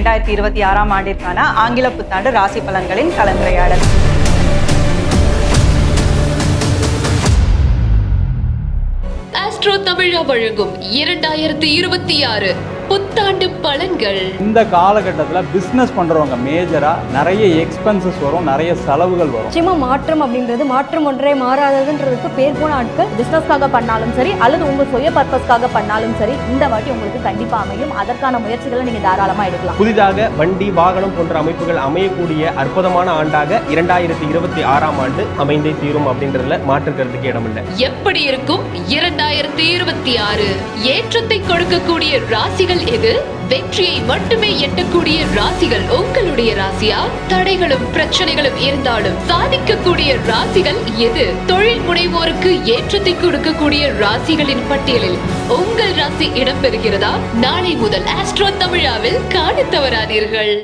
இரண்டாயிரத்தி இருபத்தி ஆறாம் ஆண்டிற்கான ஆங்கில புத்தாண்டு ராசி பலன்களின் கலந்துரையாடல். ஆஸ்ட்ரோ தமிழா வழங்கும் இரண்டாயிரத்தி இருபத்தி ஆறு. புத்தாண்டு பலன்கள். இந்த காலகட்டத்தில் பிஸ்னஸ் பண்ணுறவங்க மேஜராக நிறைய எக்ஸ்பென்சஸ் வரும் நிறைய செலவுகள் வரும். நிச்சயமா மாற்றம் அப்படின்றது மாற்றம் ஒன்றே மாறாததுன்றதுக்கு பேர் போன ஆட்கள் பிஸ்னஸ்க்காக பண்ணாலும் சரி அல்லது உங்க சுய பர்பஸ்க்காக பண்ணாலும் சரி இந்த வாட்டி உங்களுக்கு கண்டிப்பா அமையும். அதற்கான முயற்சிகளை நீங்க தாராளமா எடுக்கலாம். புதிதாக வண்டி வாகனம் போன்ற அமைப்புகள் அமையக்கூடிய அற்புதமான ஆண்டாக இரண்டாயிரத்தி இருபத்தி ஆறாம் ஆண்டு அமைந்தே தீரும் அப்படின்றதுல மாற்று கருத்துக்கு இடமில்லை. எப்படி இருக்கும் இரண்டாயிரத்தி இருபத்தி ஆறு? ஏற்றத்தை கொடுக்கக்கூடிய ராசிகள் எது வெற்றியை மட்டுமே எட்டக்கூடிய ராசிகள் உங்களுடைய ராசியா? தடைகளும் பிரச்சனைகளும் இருந்தாலும் சாதிக்கக்கூடிய ராசிகள் எது? தொழில் முனைவோருக்கு ஏற்றத்தை கொடுக்கக்கூடிய ராசிகளின் பட்டியலில் உங்கள் ராசி இடம்பெறுகிறதா? நாளை முதல் ஆஸ்ட்ரோ தமிழாவில் காண தவறாதீர்கள்.